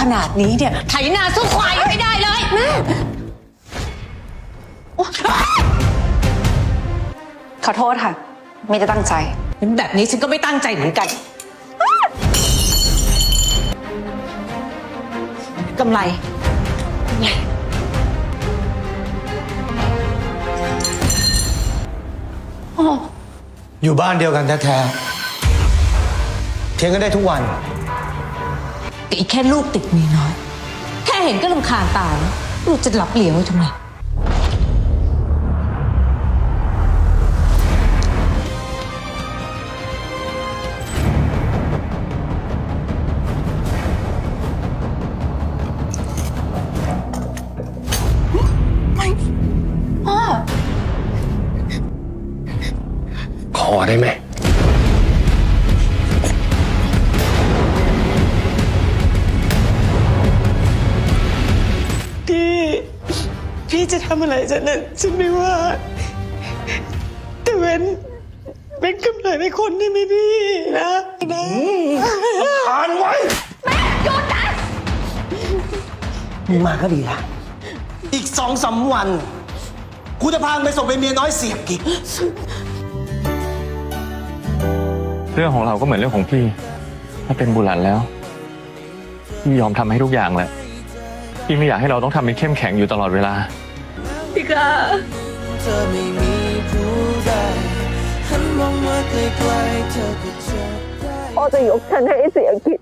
ขนาดนี้เนี่ยไถนาสู้ควายไม่ได้เลยแม่ขอโทษค่ะ ไม่ได้ตั้งใจ แบบนี้ฉันก็ไม่ตั้งใจเหมือนกันกำไรอยู่บ้านเดียวกันแท้ๆเถียงกันได้ทุกวัน แต่อีกแค่ลูกติดเมียน้อย แค่เห็นก็ลำคาญตาแล้วลูกจะหลับเหลียวไว้ทำไม ขอได้ไหม พี่จะทำอะไรฉันน่ะฉันไม่ว่า แต่เว้นเว้นกำไรไม่คนได้ไหมพี่นะนะอ่านไว้แม่หยุดนะมึงมาก็ดีละอีกสองสามวัน กูจะพามึงไปส่งไปเมียน้อยเสียบกิ๊กเรื่องของเราก็เหมือนเรื่องของพี่ ถ้าเป็นบุหลันแล้ว พี่ยอมทำให้ทุกอย่างแหละ พี่ไม่อยากให้เราต้องทำเป็นเข้มแข็งอยู่ตลอดเวลา พี่กาเธอไม่มีผู้ใดหันมองมาไกลๆเธอก็จะได้พ่อจะยกฉันให้เสียกิน